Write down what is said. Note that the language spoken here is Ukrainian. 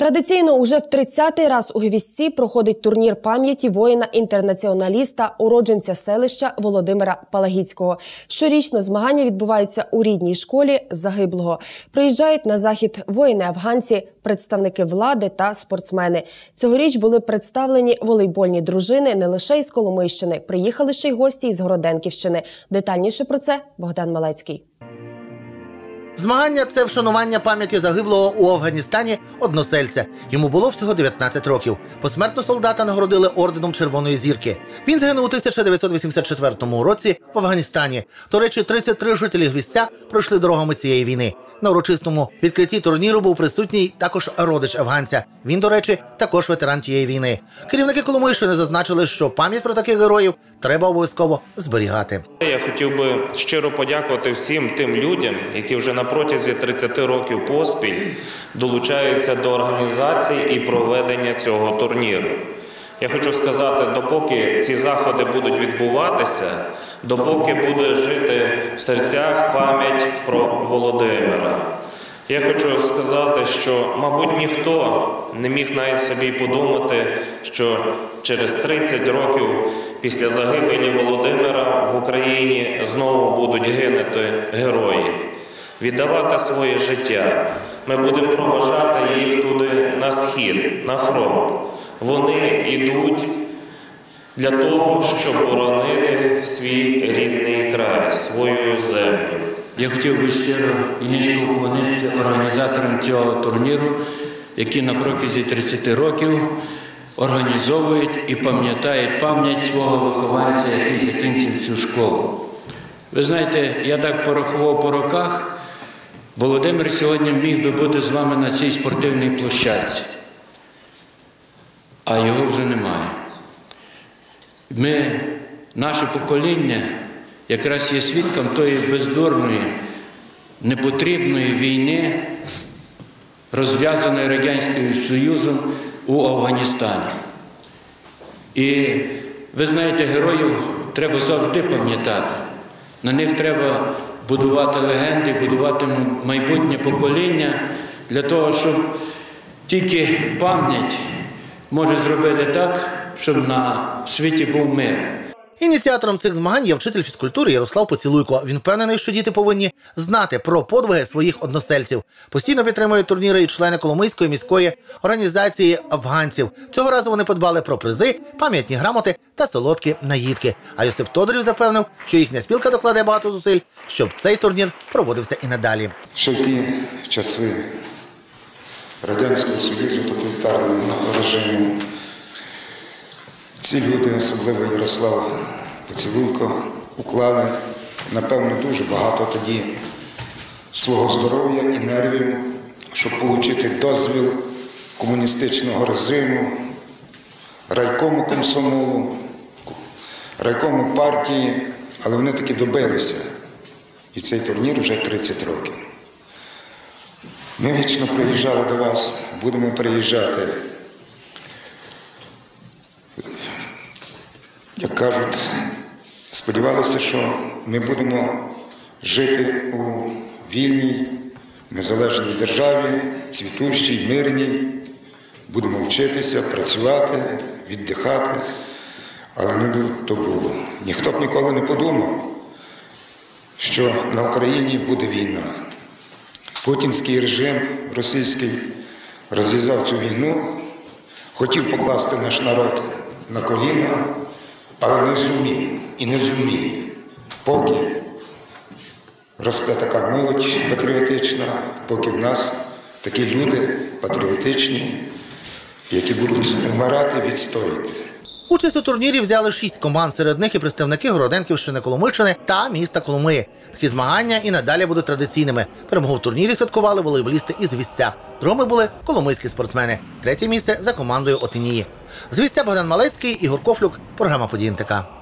Традиційно уже в 30-й раз у Гвістці проходить турнір пам'яті воїна-інтернаціоналіста, уродженця селища Володимира Палагіцького. Щорічно змагання відбуваються у рідній школі загиблого. Приїжджають на захід воїни-афганці, представники влади та спортсмени. Цьогоріч були представлені волейбольні дружини не лише із Коломийщини, приїхали ще й гості із Городенківщини. Детальніше про це Богдан Малецький. Змагання це вшанування пам'яті загиблого у Афганістані односельця. Йому було всього 19 років. Посмертно солдата нагородили орденом Червоної зірки. Він загинув у 1984 році в Афганістані. До речі, 33 жителі гвістя пройшли дорогами цієї війни. На урочистому відкритті турніру був присутній також родич афганця. Він, до речі, також ветеран тієї війни. Керівники Коломийщини зазначили, що пам'ять про таких героїв треба обов'язково зберігати. Я хотів би щиро подякувати всім тим людям, які вже на протязі 30 років поспіль долучаються до організації і проведення цього турніру. Я хочу сказати, допоки ці заходи будуть відбуватися, допоки буде жити в серцях пам'ять про Володимира. Я хочу сказати, що, мабуть, ніхто не міг навіть собі подумати, що через 30 років після загибелі Володимира в Україні знову будуть гинути герої, віддавати своє життя. Ми будемо проважати їх туди на схід, на фронт. Вони йдуть для того, щоб боронити свій рідний край, свою землю. Я хотів би щиро і низько вклонитися організаторам цього турніру, які на протязі 30 років організовують і пам'ятають пам'ять свого вихованця, який закінчив цю школу. Ви знаєте, я так порахував по роках, Володимир сьогодні міг би бути з вами на цій спортивній площадці, а його вже немає. Ми, наше покоління, якраз є свідком тої бездорної, непотрібної війни, розв'язаної Радянським Союзом у Афганістані. І ви знаєте, героїв треба завжди пам'ятати. На них треба будувати легенди, будувати майбутнє покоління для того, щоб тільки пам'ять може зробити так, щоб на світі був мир. Ініціатором цих змагань є вчитель фізкультури Ярослав Поцілуйко. Він впевнений, що діти повинні знати про подвиги своїх односельців. Постійно підтримують турніри і члени Коломийської міської організації афганців. Цього разу вони подбали про призи, пам'ятні грамоти та солодкі наїдки. А Йосип Тодорів запевнив, що їхня спілка докладе багато зусиль, щоб цей турнір проводився і надалі. Ще ті часи Радянського Союзу тоталітарного режиму. Ці люди, особливо Ярослав Поцілуйко, уклали, напевно, дуже багато тоді свого здоров'я і нервів, щоб отримати дозвіл комуністичного режиму, райкому комсомолу, райкому партії, але вони таки добилися. І цей турнір вже 30 років. Ми вічно приїжджали до вас, будемо приїжджати. як кажуть, сподівалися, що ми будемо жити у вільній, незалежній державі, цвітущій, мирній, будемо вчитися, працювати, віддихати, але не то було. Ніхто б ніколи не подумав, що на Україні буде війна. Путінський режим російський розв'язав цю війну, хотів покласти наш народ на коліна але не зумів і не зуміє, поки росте така молодь патріотична, поки в нас такі люди патріотичні, які будуть вмирати, відстояти. Участь у турнірі взяли шість команд. Серед них і представники Городенківщини, Коломичини та міста Коломиї. Такі змагання і надалі будуть традиційними. Перемогу в турнірі святкували волейболісти із Вісця. Другими були коломийські спортсмени. Третє місце за командою Отинії. З Вісця Богдан Малецький, Ігор Кофлюк, програма «Події НТК».